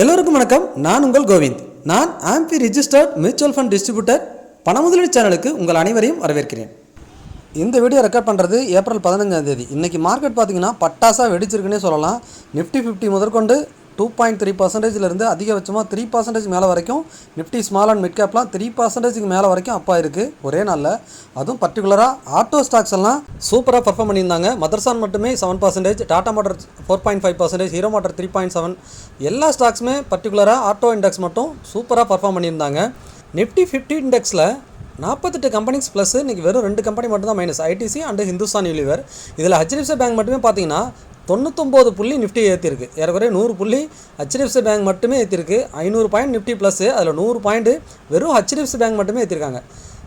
எல்லோருக்கும் வணக்கம். நான் உங்கள் கோவிந்த். நான் AMFI registered mutual fund distributor பண முதலீடு சேனலுக்கு உங்கள் அனைவரையும் வரவேற்கிறேன். இந்த வீடியோ ரெக்கார்ட் பண்ணுறது ஏப்ரல் பதினஞ்சாம் தேதி. இன்றைக்கி மார்க்கெட் பார்த்தீங்கன்னா பட்டாசாக வெடிச்சிருக்குன்னே சொல்லலாம். நிஃப்டி ஃபிஃப்டி முதற்கொண்டு டூ பாயிண்ட் த்ரீ பர்சன்டேஜ்லேருந்து அதிகபட்சமாக த்ரீ பர்சன்டேஜ் மேலே வரைக்கும் நிஃப்டி ஸ்மால் அண்ட் மிட் கேப்லாம் த்ரீ பர்சன்டேஜுக்கு மேலே வரைக்கும் அப்பா இருக்குது ஒரே நாளில். அதுவும் பர்டிகுலராக ஆட்டோ ஸ்டாக்ஸ் எல்லாம் சூப்பராக பர்ஃபார்ம் பண்ணியிருந்தாங்க. மதர்சான் மட்டுமே seven percentage Tata motor four point five percentage Hero motor three point seven எல்லா ஸ்டாக்ஸுமே பர்டிகுலராக ஆட்டோ இண்டெக்ஸ் மட்டும் சூப்பராக பர்ஃபார்ம் பண்ணியிருந்தாங்க. நிஃப்டி ஃபிஃப்டி இண்டெக்ஸில் நாற்பத்தெட்டு கம்பெனிஸ் ப்ளஸ் இன்றைக்கி வெறும் ரெண்டு கம்பெனி மட்டும் தான் minus ITC and Hindustan Unilever இதில் ஹெச்டிஎஃப்சி பேங்க் மட்டுமே பார்த்தீங்கன்னா தொண்ணூத்தொம்பது புள்ளி நிஃப்டி ஏற்றிருக்கு ஏறக்குறைய நூறு புள்ளி ஹெச்டிஎஃப்சி பேங்க் மட்டுமே ஏற்றிருக்கு ஐநூறு பாயிண்ட் நிஃப்டி ப்ளஸ் அதில் நூறு பாயிண்ட் வெறும் ஹெச்டிஎஃப்சி பேங்க் மட்டுமே ஏற்றிருக்காங்க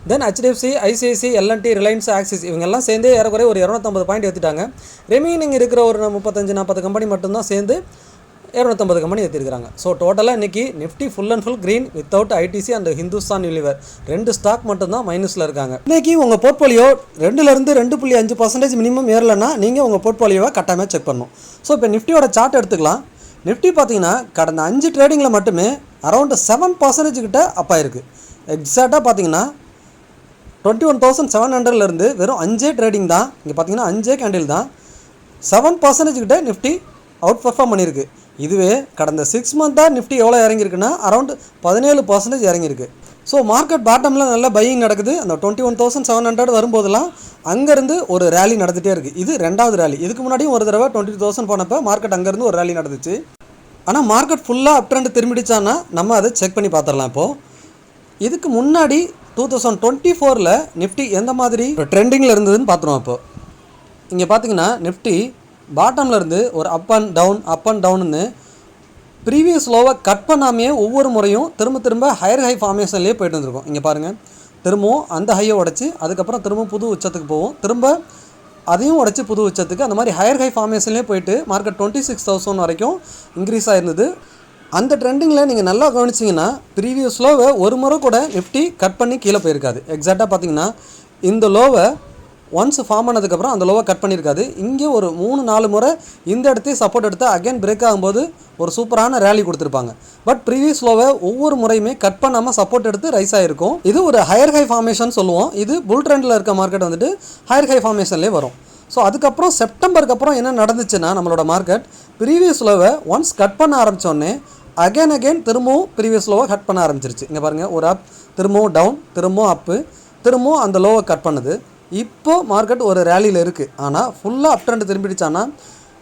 then HDFC ICICI LNT Reliance Axis இவங்கெல்லாம் சேர்ந்து ஏறக்குறைய ஒரு இரநூத்தம்பது பாயிண்ட் ஏற்றிட்டாங்க ரெமைனிங் இருக்கிற ஒரு முப்பத்தஞ்சு நாற்பது கம்பெனி மட்டும்தான் சேர்ந்து இரநூத்தம்பது கம்பெனி ஏற்றிருக்காங்க ஸோ டோட்டலாக இன்றைக்கி Nifty full and full green without ITC and Hindustan Unilever ரெண்டு ஸ்டாக் மட்டும்தான் மைனஸில் இருக்காங்க. இன்றைக்கி உங்கள் போர்ட்ஃபோலியோ ரெண்டுலேருந்து ரெண்டு புள்ளி அஞ்சு பர்சன்டேஜ் மினிமம் ஏறலைன்னா நீங்கள் உங்கள் போர்ட்ஃபோலியோவை கட்டாமல் செக் பண்ணணும். ஸோ இப்போ நிஃப்டியோட சார்ட் எடுத்துக்கலாம். நிஃப்டி பார்த்தீங்கன்னா கடந்த அஞ்சு ட்ரேடிங்கில் மட்டுமே அரௌண்ட் செவன் பர்சன்டேஜ் கிட்ட அப்பா இருக்குது எக்ஸாக்டாக பார்த்தீங்கன்னா டுவெண்ட்டி ஒன் தௌசண்ட் செவன் ஹண்ட்ரட்லேருந்து வெறும் அஞ்சே ட்ரேடிங் தான். இங்கே பார்த்தீங்கன்னா அஞ்சே கேண்டில் தான். செவன் பர்சன்டேஜ் கிட்ட நிஃப்டி அவுட் பர்ஃபார்ம் பண்ணியிருக்கு. இதுவே கடந்த சிக்ஸ் மந்த்தாக நிஃப்டி எவ்வளோ இறங்கியிருக்குன்னா அரௌண்ட் பதினேழு பர்சன்டேஜ் இறங்கியிருக்கு. ஸோ மார்க்கெட் பாட்டமில் நல்ல பையிங் நடக்குது. அந்த twenty one thousand seven hundred வரும்போதெல்லாம் அங்கேருந்து ஒரு ரேலி நடந்துகிட்டே இருக்குது இது ரெண்டாவது ரேலி இதுக்கு முன்னாடியும் ஒரு தடவை டுவெண்ட்டி தௌசண்ட் போனப்போ மார்க்கெட் அங்கேருந்து ஒரு ரேலி நடந்துச்சு. ஆனால் மார்க்கெட் ஃபுல்லாக அப் ட்ரெண்ட் திரும்பிடுச்சான்னா நம்ம அதை செக் பண்ணி பார்த்துடலாம் இப்போது இதுக்கு முன்னாடி டூ தௌசண்ட் டுவெண்ட்டி ஃபோரில் நிஃப்டி எந்த மாதிரி ட்ரெண்டிங்கில் இருந்ததுன்னு பார்த்துருவோம் இப்போது இங்கே பார்த்தீங்கன்னா நிஃப்டி பாட்டமில் இருந்து ஒரு up and down up and டவுன்னு previous லோவை கட் பண்ணாமையே ஒவ்வொரு முறையும் திரும்ப திரும்ப ஹையர் ஹை ஃபார்மேஷன்லேயே போயிட்டு வந்திருக்கோம். இங்கே பாருங்கள் திரும்பவும் அந்த ஹையை உடச்சி அதுக்கப்புறம் திரும்பவும் புது உச்சத்துக்கு போவோம். திரும்ப அதையும் உடச்சி புது உச்சத்துக்கு அந்த மாதிரி ஹையர் ஹை ஃபார்மேஷன்லேயே போயிட்டு மார்க்கெட் டுவெண்ட்டி சிக்ஸ் தௌசண்ட் வரைக்கும் இன்க்ரீஸ் ஆயிருந்தது. அந்த ட்ரெண்டிங்கில் நீங்கள் நல்லா கவனிச்சிங்கன்னா ப்ரீவியஸ் லோவை ஒரு முறை கூட நிஃப்டி கட் பண்ணி கீழே போயிருக்காது. எக்ஸாக்டாக பார்த்தீங்கன்னா இந்த லோவை ஒன்ஸ் ஃபார்ம் ஆனதுக்கப்புறம் அந்த லோவை கட் பண்ணியிருக்காது. இங்கே ஒரு மூணு நாலு முறை இந்த இடத்தையும் சப்போர்ட் எடுத்து அகைன் பிரேக் ஆகும்போது ஒரு சூப்பரான ரேலி கொடுத்துருப்பாங்க. பட் ப்ரீவியஸ் லோவை ஒவ்வொரு முறையுமே கட் பண்ணாமல் சப்போர்ட் எடுத்து ரைஸ் ஆகிருக்கும் இது ஒரு ஹையர் ஹை ஃபார்மேஷன் சொல்லுவோம். இது புல் ட்ரெண்டில் இருக்க மார்க்கெட் வந்துட்டு ஹையர் ஹை ஃபார்மேஷன்லேயே வரும். ஸோ அதுக்கப்புறம் செப்டம்பருக்கு அப்புறம் என்ன நடந்துச்சுன்னா நம்மளோட மார்க்கெட் ப்ரீவியஸ் லோவை ஒன்ஸ் கட் பண்ண ஆரம்பித்தோடனே அகைன் அகைன் திரும்பவும் ப்ரீவியஸ் லோவை கட் பண்ண ஆரம்பிச்சிருச்சு. இங்கே பாருங்கள் ஒரு அப் திரும்பவும் டவுன் திரும்பவும் அப்பு திரும்பவும் அந்த லோவை கட் பண்ணுது. இப்போது மார்க்கெட் ஒரு ரேலியில் இருக்குது ஆனால் ஃபுல்லாக அப் ட்ரெண்ட் திரும்பிடுச்சான்னா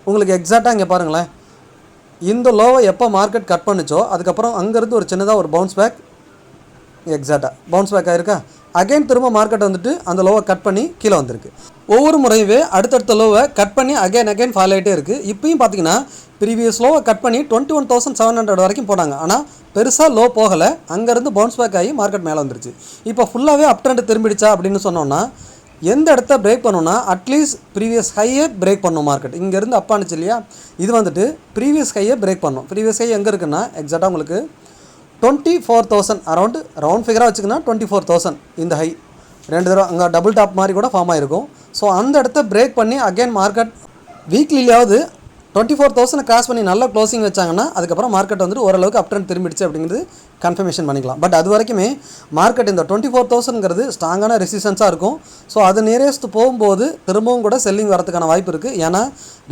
உங்களுக்கு எக்ஸாக்டாக இங்கே பாருங்களேன். இந்த லோவை எப்போ மார்க்கெட் கட் பண்ணுச்சோ அதுக்கப்புறம் அங்கேருந்து ஒரு சின்னதாக ஒரு பவுன்ஸ் பேக் எக்ஸாக்டாக பவுன்ஸ் பேக் ஆகிருக்கா அகைன் திரும்ப மார்க்கெட் வந்துட்டு அந்த லோவை கட் பண்ணி கீழே வந்திருக்கு. ஒவ்வொரு முறையுமே அடுத்தடுத்த லோவை கட் பண்ணி அகைன் அகைன் ஃபாலோ ஆகிட்டே இருக்குது இப்பயும் பார்த்தீங்கன்னா ப்ரீவியஸ் லோவை கட் பண்ணி twenty one thousand seven hundred வரைக்கும் போனாங்க ஆனால் பெருசாக லோ போகலை. அங்கேருந்து பவுன்ஸ் பேக் ஆகி மார்க்கெட் மேலே வந்துருச்சு. இப்போ ஃபுல்லாகவே அப் ட்ரெண்ட் திரும்பிடுச்சா அப்படின்னு சொன்னோன்னா எந்த இடத்த பிரேக் பண்ணோன்னா அட்லீஸ்ட் ப்ரீவியஸ் ஹையே பிரேக் பண்ணும் மார்க்கெட் இங்கேருந்து அப் ஆனிச்சு இல்லையா? இது வந்துட்டு ப்ரீவியஸ் ஹையே பிரேக் பண்ணும். ப்ரீவியஸ் ஹை எங்கே இருக்குன்னா எக்ஸாக்டாக உங்களுக்கு twenty four thousand around round ஃபிகராக வச்சுக்கன்னா டுவெண்ட்டி ஃபோர் தௌசண்ட் இந்த ஹை ரெண்டு தடவை அங்கே டபுள் டாப் மாதிரி கூட ஃபார்ம் ஆகிருக்கும் ஸோ அந்த இடத்த பிரேக் பண்ணி அகைன் மார்க்கெட் வீக்லியாவது டுவெண்ட்டி ஃபோர் தௌசண்ட் கிராஸ் பண்ணி நல்லா க்ளோசிங் வச்சாங்கன்னா அதுக்கப்புறம் மார்க்கெட் வந்துட்டு ஓரளவுக்கு அப் ட்ரெண்ட் திரும்பிடுச்சு அப்படிங்கிறது கன்ஃபர்மேஷன் பண்ணிக்கலாம். பட் அது வரைக்குமே மார்க்கெட் இந்த டுவெண்ட்டி ஃபோர் தௌசண்ட்ங்கிறது ஸ்ட்ராங்கான ரெசிஸ்டன்ஸாக இருக்கும். ஸோ அது நியரஸ்ட் போகும்போது திரும்பவும் கூட செல்லிங் வரதுக்கான வாய்ப்பு இருக்குது ஏன்னா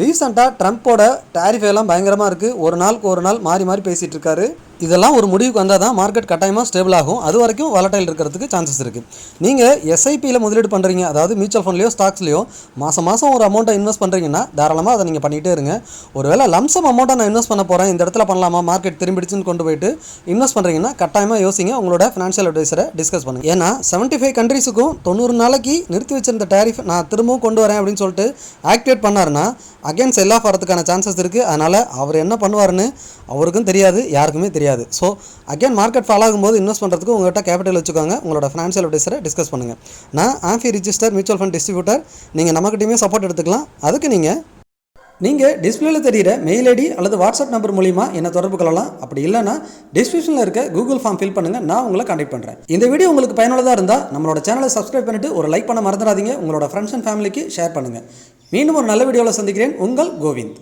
ரீசெண்டாக ட்ரம்ப்போட டேரிஃப் எல்லாம் பயங்கரமாக இருக்குது ஒரு நாளுக்கு ஒரு நாள் மாறி மாறி பேசிகிட்டு இருக்காரு. இதெல்லாம் ஒரு முடிவுக்கு வந்தால் தான் மார்க்கெட் கட்டாயமாக ஸ்டேபிள் ஆகும். அது வரைக்கும் வலட்டைல் இருக்கிறதுக்கு சான்சஸ் இருக்குது நீங்கள் எஸ்ஐபியில் முதலீடு பண்ணுறீங்க அதாவது மியூச்சுவல் ஃபண்ட்லையோ ஸ்டாக்ஸ்லையோ மாதம் மாதம் ஒரு அமௌண்ட்டை இன்வெஸ்ட் பண்ணுறீங்கன்னா தாராளமாக அதை நீங்கள் பண்ணிகிட்டே இருங்க. ஒருவேளை லம்சம் அமௌண்ட்டை நான் இன்வெஸ்ட் பண்ண போகிறேன் இந்த இடத்துல பண்ணலாமா மார்க்கெட் திரும்பிடுச்சுன்னு கொண்டு போயிட்டு இன்வெஸ்ட் பண்ணுறீங்கன்னா கட்டாயமாக யோசிங்க உங்களோட ஃபினான்ஷியல் அட்வைஸரை டிஸ்கஸ் பண்ணுங்கள் ஏன்னா செவன்ட்டி ஃபைவ் கண்ட்ரீஸுக்கும் தொண்ணூறு நாளைக்கு நிறுத்தி வச்சிருந்த டேரிஃப் நான் திரும்பவும் கொண்டு வரேன் அப்படின்னு சொல்லிட்டு ஆக்டிவேட் பண்ணாருன்னா அகேன்ஸ் எல்லாம் ஆஃப் வரதுக்கான சான்சஸ் இருக்குது அதனால் அவர் என்ன பண்ணுவாருன்னு அவருக்கும் தெரியாது யாருக்குமே தெரியாது. ஸோ அகைன் மார்க்கெட் ஃபாலோ ஆகும்போது இன்வெஸ்ட் பண்ணுறதுக்கு உங்கள்கிட்ட கேபிட்டல் வச்சுக்கோங்க. உங்களோட ஃபினான்ஷியல் அட்வைஸரை டிஸ்கஸ் பண்ணுங்கள் நான் AMFI register mutual fund distributor நீங்கள் நம்மக்கிட்டையுமே சப்போர்ட் எடுத்துக்கலாம். அதுக்கு நீங்கள் நீங்கள் டிஸ்பிளேல தெரிகிற மெயில் ஐடி அல்லது வாட்ஸ்அப் நம்பர் மூலிமா என்ன தொடர்பு கொள்ளலாம். அப்படி இல்லைனா டிஸ்கிரிப்ஷனில் இருக்க கூகுள் ஃபார்ம் ஃபில் பண்ணுங்கள் நான் உங்களை கான்டாக்ட் பண்ணுறேன் இந்த வீடியோ உங்களுக்கு பயனுள்ளதாக இருந்தால் நம்மளோட சேனலை சப்ஸ்கிரைப் பண்ணிட்டு ஒரு லைக் பண்ண மறந்துடாதீங்க. உங்களோட ஃப்ரெண்ட்ஸ் அண்ட் ஃபேமிலிக்கு ஷேர் பண்ணுங்கள் மீண்டும் ஒரு நல்ல வீடியோவில் சந்திக்கிறேன். உங்கள் கோவிந்த்.